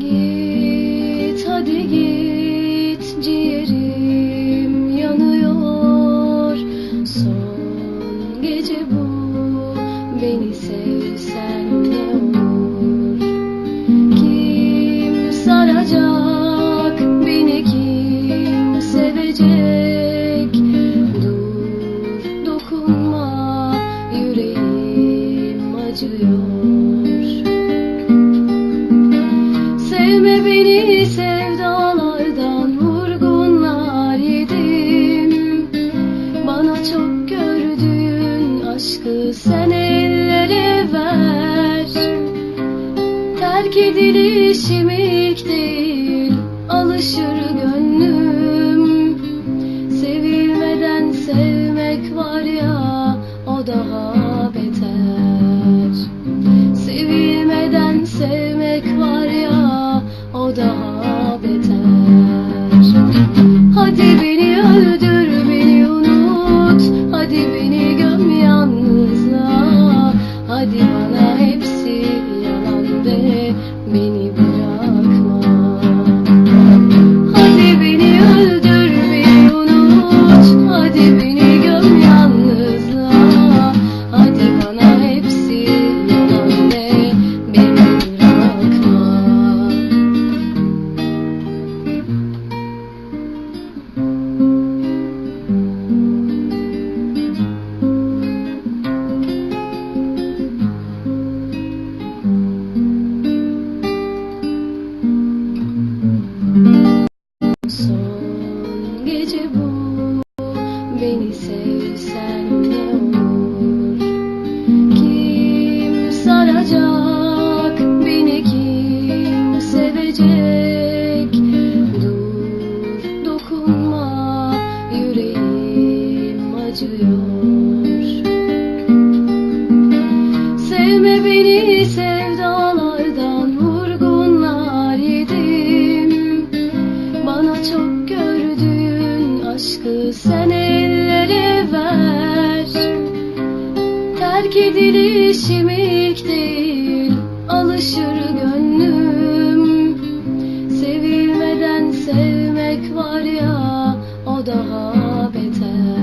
Git hadi git ciğerim yanıyor. Son gece bu beni sevsen ne Kim saracak beni kim sevecek acıyor. Sevme beni sevdalardan vurgunlar yedim. Bana çok gördüğün aşkı sen ellere ver. Terk edilişim ilk değil alışır gönlüm. Sevilmeden sevmek var ya o daha sevmek var ya o daha beter. Hadi beni öldür gece bu beni sevsen ne olur? Kim saracak beni kim sevecek? Dur dokunma yüreğim acıyor. Sevme beni sevdalardan sen elleri ver. Terk edilişim ilk değil alışır gönlüm. Sevilmeden sevmek var ya o daha beter.